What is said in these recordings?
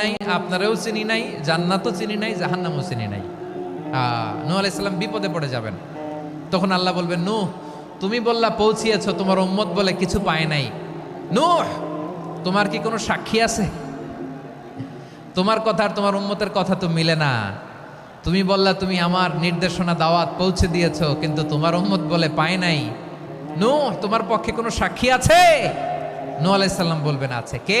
নাই, আপনারাও চিনি নাই, জান্নাতও চিনি নাই, জাহান্নামও চিনি নাই। নু আলাইসাল্লাম বিপদে পড়ে যাবেন। তখন আল্লাহ বলবেন, নূহ, তুমি বললা পৌঁছিয়েছো, তোমার উম্মত বলে কিছু পায় নাই। নূহ, তোমার কি কোনো সাক্ষী আছে? তোমার কথা আর তোমার উম্মতের কথা তো মিলে না। তুমি বললা, তুমি আমার নির্দেশনা, দাওয়াত পৌঁছে দিয়েছ, কিন্তু তোমার উম্মত বলে পায় নাই। নূহ, তোমার পক্ষে কোনো সাক্ষী আছে? নু আলাইসাল্লাম বলবেন, আছে। কে?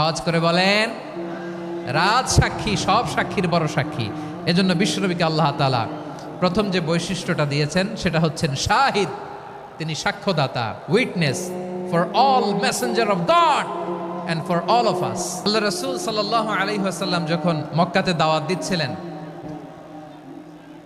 আওয়াজ করে বলেন, রাজ সাক্ষী, সব সাক্ষীর বড় সাক্ষী। এজন্য বিশ্বনবীকে আল্লাহ তালা প্রথম যে বৈশিষ্ট্যটা দিয়েছেন, সেটা হচ্ছেন শাহিদ। তিনি সাক্ষ্যদাতা witness for all messenger of God and for all of us আল্লাহ রসুল সাল্লাহ আলহিহাসাল্লাম যখন মক্কাতে দাওয়াত দিচ্ছিলেন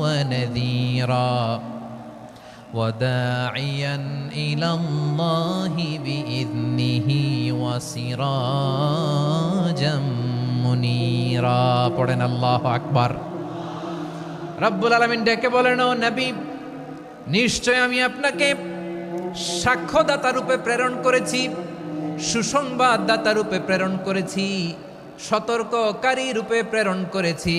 ওয়া নাযীরা وداعيا إلى الله بإذنه وسراجا منيرا পড়েন আল্লাহ আকবার রব্বুল আলমিন ডেকে বলেন ও নবী নিশ্চয় আমি আপনাকে সাক্ষ্যদাতা রূপে প্রেরণ করেছি সুসংবাদদাতা রূপে প্রেরণ করেছি সতর্ককারী রূপে প্রেরণ করেছি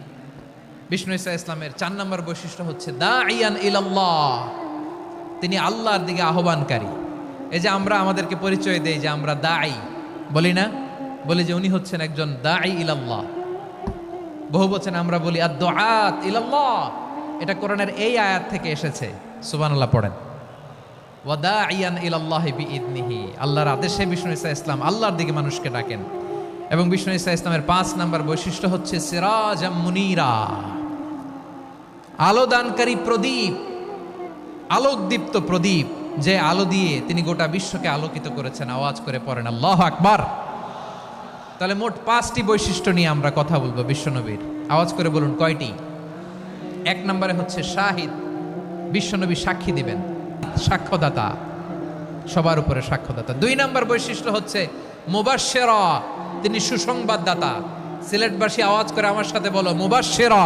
বিষ্ণু ইসা ইসলামের চার নম্বর বৈশিষ্ট্য হচ্ছে দা ইয়ান ইলাল্লাহ। তিনি আল্লাহর দিকে আহ্বানকারী। এই যে আমরা আমাদেরকে পরিচয় দেই যে আমরা দাই বলি না? বলি যে উনি হচ্ছেন একজন দাই ইলাল্লাহ। বহু বচনে আমরা বলি আর দোয়াত ইলাল্লাহ। এটা কোরআনের এই আয়াত থেকে এসেছে। সুবহানাল্লাহ, পড়েন। ওয়াদা ইয়ান ইলাল্লাহ বিইদনিহি। আল্লাহর আদেশে বিষ্ণু ইসা ইসলাম আল্লাহর দিকে মানুষকে ডাকেন। এবং বিষ্ণু ইসা ইসলামের পাঁচ নাম্বার বৈশিষ্ট্য হচ্ছে সিরাজ মুনিরা। আলোদানকারী প্রদীপ আলোকদীপ্ত প্রদীপ, যে আলো দিয়ে তিনি গোটা বিশ্বকে আলোকিত করেছেন। আওয়াজ করে পড়েন, আল্লাহ আকবার! তাহলে মোট পাঁচটি বৈশিষ্ট্য নিয়ে আমরা কথা বলব বিশ্বনবীর। আওয়াজ করে বলুন, কয়টি? এক নম্বরে হচ্ছে শাহিদ, বিশ্বনবী সাক্ষী দিবেন, সাক্ষ্যদাতা, সবার উপরে সাক্ষ্যদাতা। দুই নম্বর বৈশিষ্ট্য হচ্ছে মুবাশশেরা, তিনি সুসংবাদদাতা। সিলেটবাসী আওয়াজ করে আমার সাথে বলো, মুবাশশেরা!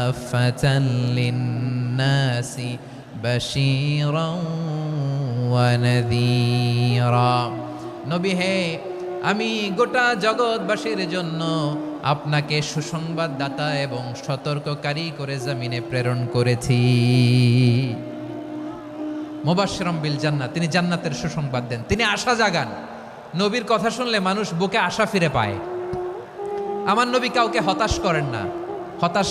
كافة للناس بشيرا ونذيرا নবী হে আমি গোটা জগৎবাসীর জন্য আপনাকে সুসংবাদদাতা এবং সতর্ককারী করে জমিনে প্রেরণ করেছি মোবাশ্রম বিল জান্নাত তিনি জান্নাতের সুসংবাদ দেন তিনি আশা জাগান নবীর কথা শুনলে মানুষ বুকে আশা ফিরে পায় আমার নবী কাউকে হতাশ করেন না হতাশ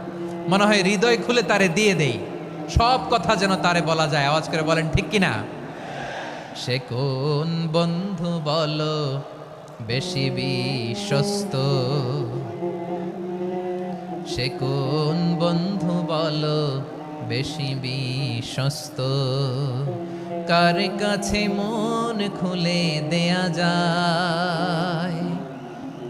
মনে হয় হৃদয় খুলে তারে দিয়ে দেই। সব কথা যেন তারে বলা যায়। আওয়াজ করে বলেন, ঠিক কিনা? সে কোন বন্ধু বলো, বেশি বিশ্বস্ত? সে কোন বন্ধু বলো, বেশি বিশ্বস্ত? কার কাছে মন খুলে দেয়া যায়?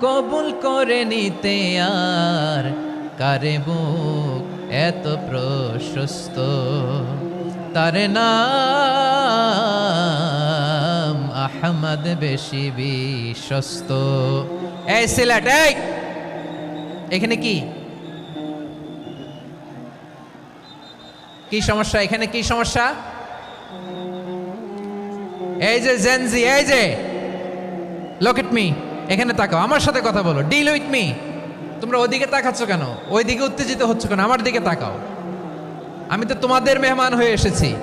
কবুল করে নিতে আর কারে বুক এত প্রশস্ত? তার নাম আহমদ বেশি বিশ্বস্ত। এখানে কি? কি সমস্যা? এখানে কি সমস্যা? এই যে জেনজি এই যে লোক মি এখানে তাকাও, আমার সাথে কথা বলো। ডিল উইথ মি তোমরা ওইদিকে তাকাচ্ছ কেন? ওইদিকে উত্তেজিত হচ্ছ কেন? আমার দিকে তাকাও। আমি তো তোমাদের মেহমান হয়ে এসেছি।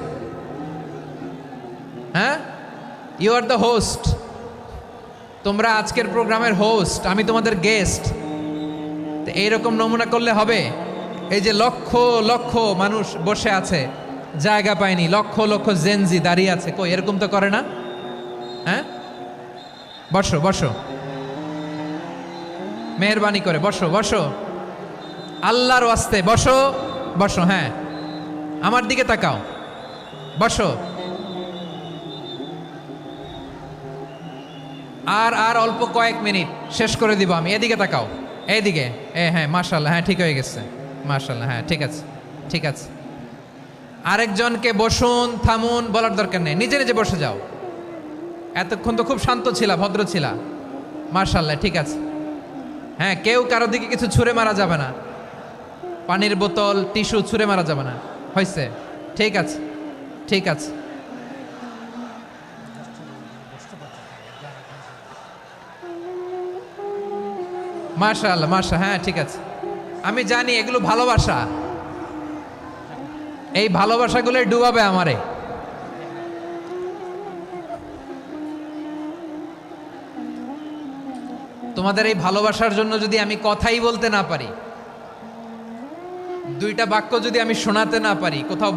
হ্যাঁ? ইউ আর দ্য হোস্ট তোমরা আজকের প্রোগ্রামের হোস্ট আমি তোমাদের গেস্ট তো এইরকম নমুনা করলে হবে? এই যে লক্ষ লক্ষ মানুষ বসে আছে। জায়গা পায়নি। লক্ষ লক্ষ জেনজি দাঁড়িয়ে আছে। কই? এরকম তো করে না? হ্যাঁ? বসো বসো। মেহরবানি করে, বসো বসো। আল্লাহর ওয়াস্তে, বসো বসো হ্যাঁ। আমার দিকে তাকাও, বসো। আর আর অল্প কয়েক মিনিট, শেষ করে দিব আমি। এদিকে তাকাও, এইদিকে। এ হ্যাঁ মার্শাল্লাহ হ্যাঁ ঠিক হয়ে গেছে। মার্শাল্লাহ হ্যাঁ ঠিক আছে ঠিক আছে। আরেকজনকে বসুন, থামুন, বলার দরকার নেই। নিজে নিজে বসে যাও। এতক্ষণ তো খুব শান্ত ছিলা, ভদ্র ছিলা। মার্শাল্লাহ ঠিক আছে। হ্যাঁ কেউ কারও দিকে কিছু ছুঁড়ে মারা যাবে না। পানির বোতল, টিস্যু ছুঁড়ে মারা যাবে না। হয়েছে? ঠিক আছে। ঠিক আছে। আল্লাহ মাশা হ্যাঁ ঠিক আছে। আমি জানি এগুলো ভালোবাসা। এই ভালোবাসাগুলোই ডুবাবে আমারে। তোমাদের এই ভালোবাসার জন্য যদি আমি কথাই বলতে না পারি, দুইটা বাক্য যদি আমি শোনাতে না পারি, কোথাও